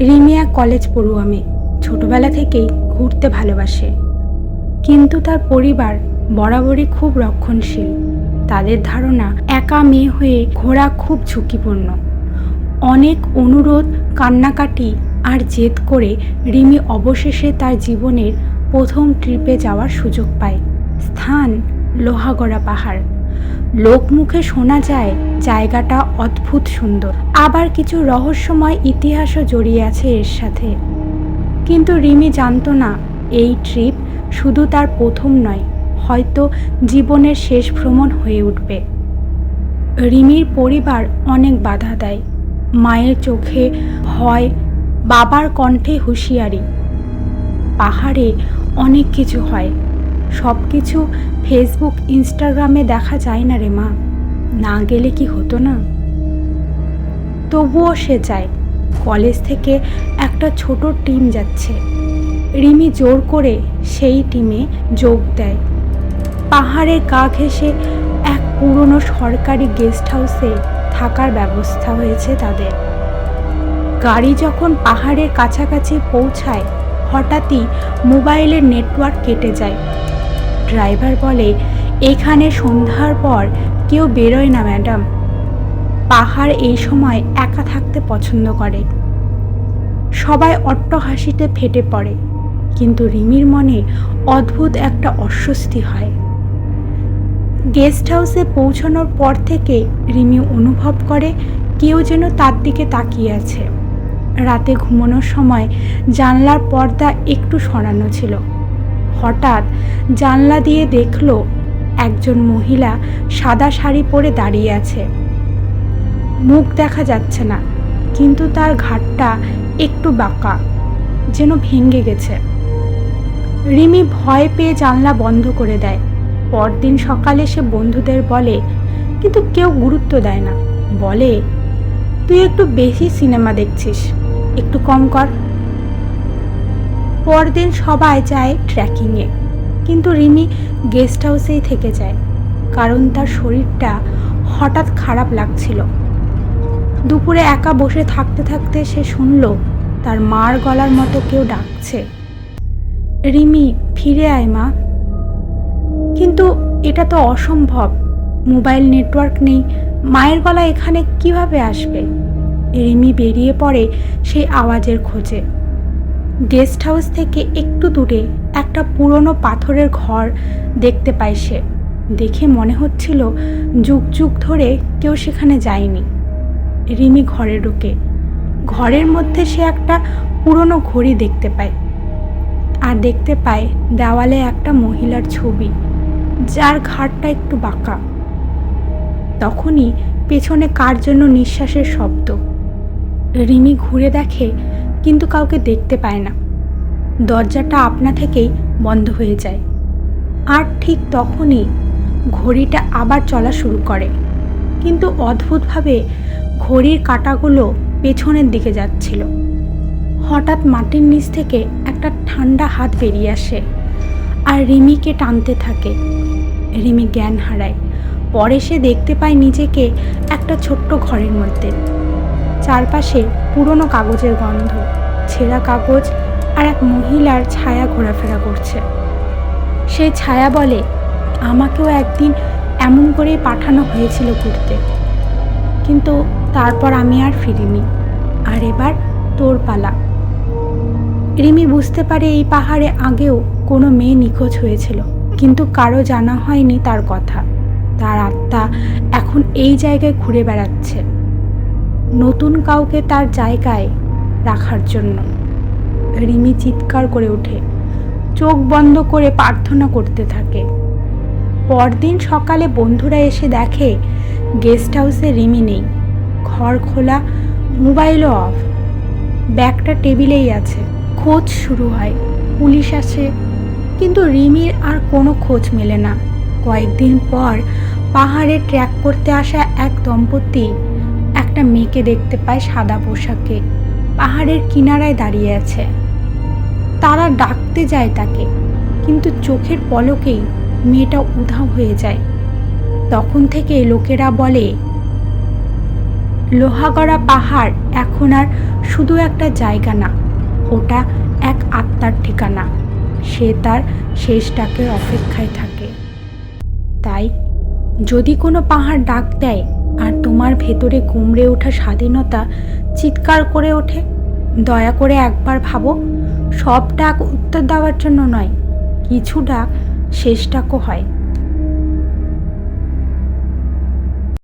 রিমি এক কলেজ পড়ুয়া মেয়ে ছোটবেলা থেকেই ঘুরতে ভালোবাসে। কিন্তু তার পরিবার বরাবরই খুব রক্ষণশীল। তাদের ধারণা, একা মেয়ে হয়ে ঘোরা খুব ঝুঁকিপূর্ণ। অনেক অনুরোধ, কান্নাকাটি আর জেদ করে রিমি অবশেষে তার জীবনের প্রথম ট্রিপে যাওয়ার সুযোগ পায়। স্থান লোহাগড়া পাহাড়। লোকমুখে শোনা যায়, জায়গাটা অদ্ভুত সুন্দর। আবার কিছু রহস্যময় ইতিহাসও জড়িয়ে আছে এর সাথে। কিন্তু রিমি জানতো না, এই ট্রিপ শুধু তার প্রথম নয়, হয়তো জীবনের শেষ ভ্রমণ হয়ে উঠবে। রিমির পরিবার অনেক বাধা দেয়। মায়ের চোখে হয় বাবার কণ্ঠে হুঁশিয়ারি। পাহাড়ে অনেক কিছু হয়। সব কিছু ফেসবুক ইনস্টাগ্রামে দেখা যায় না রে মা। না গেলে কি হতো না? তবুও সে যায় কলেজ থেকে একটা ছোট টিম যাচ্ছে। রিমি জোর করে সেই টিমে যোগ দেয়। পাহাড়ের গা ঘেঁষে এক পুরনো সরকারি গেস্ট হাউসে থাকার ব্যবস্থা হয়েছে তাদের। গাড়ি যখন পাহাড়ের কাছাকাছি পৌঁছায়, হঠাৎই মোবাইলের নেটওয়ার্ক কেটে যায়। ড্রাইভার বলে, এখানে সন্ধ্যার পর কেউ বেরোয় না, ম্যাডাম। পাহাড় এই সময় একা থাকতে পছন্দ করে। সবাই অট্ট হাসিতে ফেটে পড়ে। কিন্তু রিমির মনে অদ্ভুত একটা অস্বস্তি হয়। গেস্ট হাউসে পৌঁছানোর পর থেকে রিমি অনুভব করে কেউ যেন তার দিকে তাকিয়ে আছে। রাতে ঘুমানোর সময় জানলার পর্দা একটু সরানো ছিল। হঠাৎ জানলা দিয়ে দেখল একজন মহিলা সাদা শাড়ি পরে দাঁড়িয়ে আছে। মুখ দেখা যাচ্ছে না, কিন্তু তার ঘাটটা একটু বাঁকা, যেন ভেঙে গেছে। রিমি ভয় পেয়ে জানলা বন্ধ করে দেয়। পরদিন সকালে সে বন্ধুদের বলে, কিন্তু কেউ গুরুত্ব দেয় না। বলে, তুই একটু বেশি সিনেমা দেখছিস, একটু কম কর। পরদিন সবাই যায় ট্রেকিংয়ে। কিন্তু রিমি গেস্ট হাউসেই থেকে যায়, কারণ তার শরীরটা হঠাৎ খারাপ লাগছিল। দুপুরে একা বসে থাকতে থাকতে সে শুনল, তার মার গলার মতো কেউ ডাকছে। রিমি ফিরে আয় মা। কিন্তু এটা তো অসম্ভব, মোবাইল নেটওয়ার্ক নেই, মায়ের গলা এখানে কীভাবে আসবে? রিমি বেরিয়ে পড়ে সেই আওয়াজের খোঁজে। গেস্ট হাউস থেকে একটু দূরে একটা পুরনো পাথরের ঘর দেখতে পায় সে। দেখে মনে হচ্ছিল যুগ যুগ ধরে কেউ সেখানে যায়নি। রিমি ঘরে ঢুকে, ঘরের মধ্যে সে একটা পুরনো ঘড়ি দেখতে পায়। আর দেখতে পায় দেওয়ালে একটা মহিলার ছবি, যার ঘাটটা একটু বাঁকা। তখনই পেছনে কার জন্য নিঃশ্বাসের শব্দ। রিমি ঘুরে দেখে কিন্তু কাউকে দেখতে পায় না। দরজাটা আপনা থেকেই বন্ধ হয়ে যায়। আর ঠিক তখনই ঘড়িটা আবার চলা শুরু করে। কিন্তু অদ্ভুতভাবে ঘড়ির কাঁটাগুলো পেছনের দিকে যাচ্ছিল। হঠাৎ মাটির নিচ থেকে একটা ঠান্ডা হাত বেরিয়ে আসে আর রিমিকে টানতে থাকে। রিমি জ্ঞান হারায়। পরে সে দেখতে পায় নিজেকে একটা ছোট্ট ঘরের মধ্যে। চারপাশে পুরনো কাগজের গন্ধ। ছেঁড়া কাগজ আর এক মহিলার ছায়া ঘোরাফেরা করছে। সেই ছায়া বলে, আমাকেও একদিন এমন করেই পাঠানো হয়েছিল ঘুরতে। কিন্তু তারপর আমি আর ফিরিনি। আর এবার তোর পালা। রিমি বুঝতে পারে এই পাহাড়ে আগেও কোনো মেয়ে নিখোঁজ হয়েছিল, কিন্তু কারও জানা হয়নি তার কথা। তার আত্মা এখন এই জায়গায় ঘুরে বেড়াচ্ছে। নতুন কাউকে তার জায়গায় রাখার জন্য। রিমি চিৎকার করে ওঠে। চোখ বন্ধ করে প্রার্থনা করতে থাকে। পরদিন সকালে বন্ধুরা এসে দেখে, গেস্ট হাউসে রিমি নেই। ঘর খোলা, মোবাইলও অফ। ব্যাগটা টেবিলেই আছে। খোঁজ শুরু হয়। পুলিশ আসে। কিন্তু রিমির আর কোনো খোঁজ মেলে না। কয়েকদিন পর পাহাড়ে ট্র্যাক করতে আসা এক দম্পতি একটা মেয়েকে দেখতে পায় সাদা পোশাকে। পাহাড়ের কিনারায় দাঁড়িয়ে আছে। তারা ডাকতে যায় তাকে, কিন্তু চোখের পলকেই মেয়েটা উধাও হয়ে যায়। তখন থেকে লোকেরা বলে, লোহাগড়া পাহাড় এখন আর শুধু একটা জায়গা না, ওটা এক আত্মার ঠিকানা। সে তার শেষটাকে অপেক্ষায় থাকে। তাই যদি কোনো পাহাড় ডাক দেয় আর তোমার ভেতরে কুমড়ে ওঠা স্বাধীনতা চিৎকার করে ওঠে। দয়া করে একবার ভাবো, সব ডাক উত্তর দেওয়ার জন্য নয়, কিছু ডাক শেষ ডাকও হয়।